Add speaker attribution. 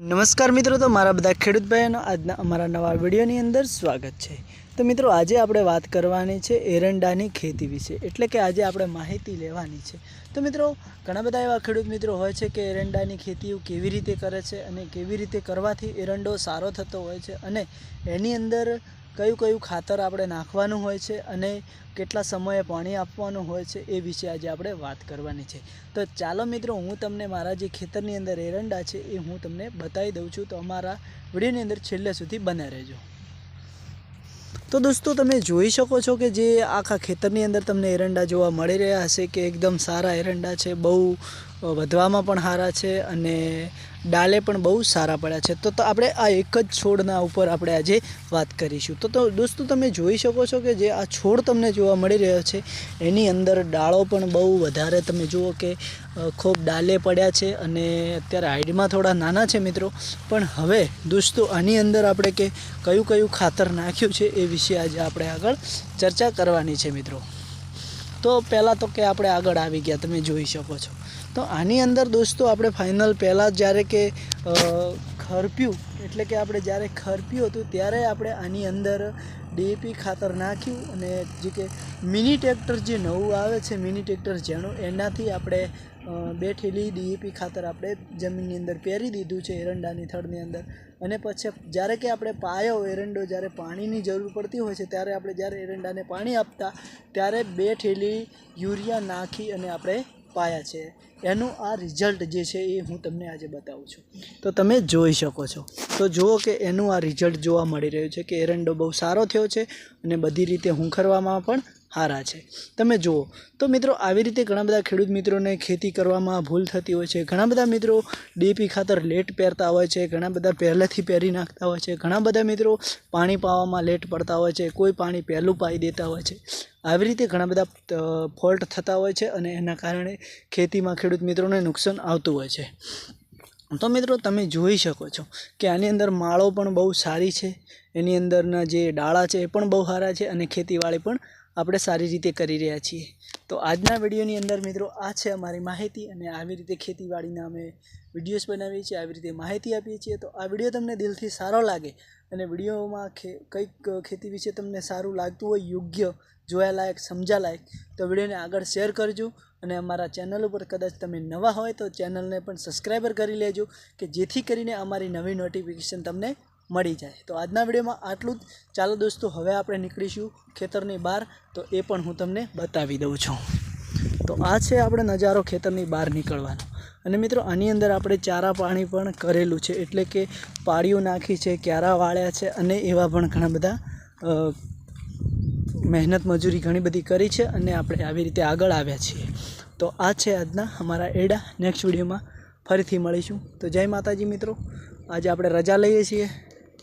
Speaker 1: નમસ્કાર મિત્રો, તો મારા બધા ખેડૂત ભાઈઓનો આજના અમારા નવા વિડીયોની અંદર સ્વાગત છે. તો મિત્રો, આજે આપણે વાત કરવાની છે એરંડાની ખેતી વિશે, એટલે કે આજે આપણે માહિતી લેવાની છે. તો મિત્રો, ઘણા બધા એવા ખેડૂત મિત્રો હોય છે કે એરંડાની ખેતીઓ કેવી રીતે કરે છે અને કેવી રીતે કરવાથી એરંડો સારો થતો હોય છે અને એની અંદર કયું કયું ખાતર આપણે નાખવાનું હોય છે અને કેટલા સમયે પાણી આપવાનું હોય છે એ વિશે આજે આપણે વાત કરવાની છે. તો ચાલો મિત્રો, હું તમને મારા જે ખેતરની અંદર એરંડા છે એ હું તમને બતાવી દઉં છું. તો અમારા વિડીયોની અંદર છેલ્લે સુધી બને રહેજો. તો દોસ્તો, તમે જોઈ શકો છો કે જે આખા ખેતરની અંદર તમને એરંડા જોવા મળી રહ્યા હશે કે એકદમ સારા એરંડા છે, બહુ વધવામાં પણ સારા છે અને ડાલે પણ બહુ સારા પડ્યા છે. તો આપણે આ એક જ છોડના ઉપર આપણે આજે વાત કરીશું. તો તો દોસ્તો તમે જોઈ શકો છો કે જે આ છોડ તમને જોવા મળી રહ્યો છે, એની અંદર ડાળો પણ બહુ વધારે તમે જુઓ કે ખૂબ ડાલે પડ્યા છે અને અત્યારે હાઈડમાં થોડા નાના છે મિત્રો. પણ હવે દોસ્તો આની અંદર આપણે કે કયું કયું ખાતર નાખ્યું છે એ વિશે આજે આપણે આગળ ચર્ચા કરવાની છે મિત્રો. તો પહેલાં તો કે આપણે આગળ આવી ગયા, તમે જોઈ શકો છો. તો આની અંદર દોસ્તો આપણે ફાઇનલ પહેલાં જ્યારે કે ખરપ્યું, એટલે કે આપણે જ્યારે ખરપ્યું હતું, ત્યારે આપણે આની અંદર ડીએપી ખાતર નાખ્યું અને જે કે મિની ટ્રેક્ટર જે નવું આવે છે મિની ટ્રેક્ટર જેનું, એનાથી આપણે બે ઠેલી ડીએપી ખાતર આપણે જમીનની અંદર પહેરી દીધું છે, એરંડાની થડની અંદર. અને પછી જ્યારે કે આપણે પાયો એરંડો જ્યારે પાણીની જરૂર પડતી હોય છે, ત્યારે આપણે જ્યારે એરંડાને પાણી આપતા, ત્યારે બે ઠેલી યુરિયા નાખી અને આપણે પાયા છે. એનું આ રિઝલ્ટ જે છે એ હું તમને આજે બતાવું છું. તો તમે જોઈ શકો છો. તો જુઓ કે એનું આ રિઝલ્ટ જોવા મળી રહ્યું છે કે એરંડો બહુ સારો થયો છે અને બધી રીતે હુંખરવામાં પણ સારા છે. તમે જુઓ, તો મિત્રો આવી રીતે ઘણા બધા ખેડૂત મિત્રોને ખેતી કરવામાં ભૂલ થતી હોય છે. ઘણા બધા મિત્રો ડીપી ખાતર લેટ પહેરતા હોય છે, ઘણા બધા પહેલેથી પહેરી નાખતા હોય છે, ઘણા બધા મિત્રો પાણી પાવામાં લેટ પડતા હોય છે, કોઈ પાણી પહેલું પાઈ દેતા હોય છે. આવી રીતે ઘણા બધા ફોલ્ટ થતા હોય છે અને એના કારણે ખેતીમાં ખેડૂત મિત્રોને નુકસાન આવતું હોય છે. તો મિત્રો તમે જોઈ શકો છો કે આની અંદર માળો પણ બહુ સારી છે. એની અંદરના જે ડાળા છે એ પણ બહુ સારા છે અને ખેતીવાડી પણ આપણે સારી રીતે કરી રહ્યા છીએ. તો આજના વિડીયોની અંદર મિત્રો આ છે અમારી માહિતી અને આવી રીતે ખેતીવાડીના અમે વિડીયોઝ બનાવીએ છીએ, આવી રીતે માહિતી આપીએ છીએ. તો આ વીડિયો તમને દિલથી સારો લાગે અને વિડીયોમાં કંઈક ખેતી વિશે તમને સારું લાગતું હોય, યોગ્ય જોયાલાયક સમજાલાયક તો વિડીયોને આગળ શેર કરજો. અને અમારા ચેનલ ઉપર કદાચ તમે નવા હોય તો ચેનલને પણ સબસ્ક્રાઈબર કરી લેજો કે જેથી કરીને અમારી નવી નોટિફિકેશન તમને મળી જાય. તો આજના વિડીયોમાં આટલું જ. ચાલો દોસ્તો, હવે આપણે નીકળીશું ખેતરની બહાર. તો એ પણ હું તમને બતાવી દઉં છું. તો આ છે આપણે નજારો ખેતરની બહાર નીકળવાનો. અને મિત્રો, આની અંદર આપણે ચારા પાણી પણ કરેલું છે. એટલે કે પાળીઓ નાખી છે, ક્યારા વાળ્યા છે અને એવા પણ ઘણા બધા મહેનત મજૂરી ઘણી બધી કરી છે અને આપણે આવી રીતે આગળ આવ્યા છીએ. તો આ છે આજના અમારા એડા. નેક્સ્ટ વિડીયોમાં ફરીથી મળીશું. તો જય માતાજી મિત્રો. આજે આપણે રજા લઈએ છીએ.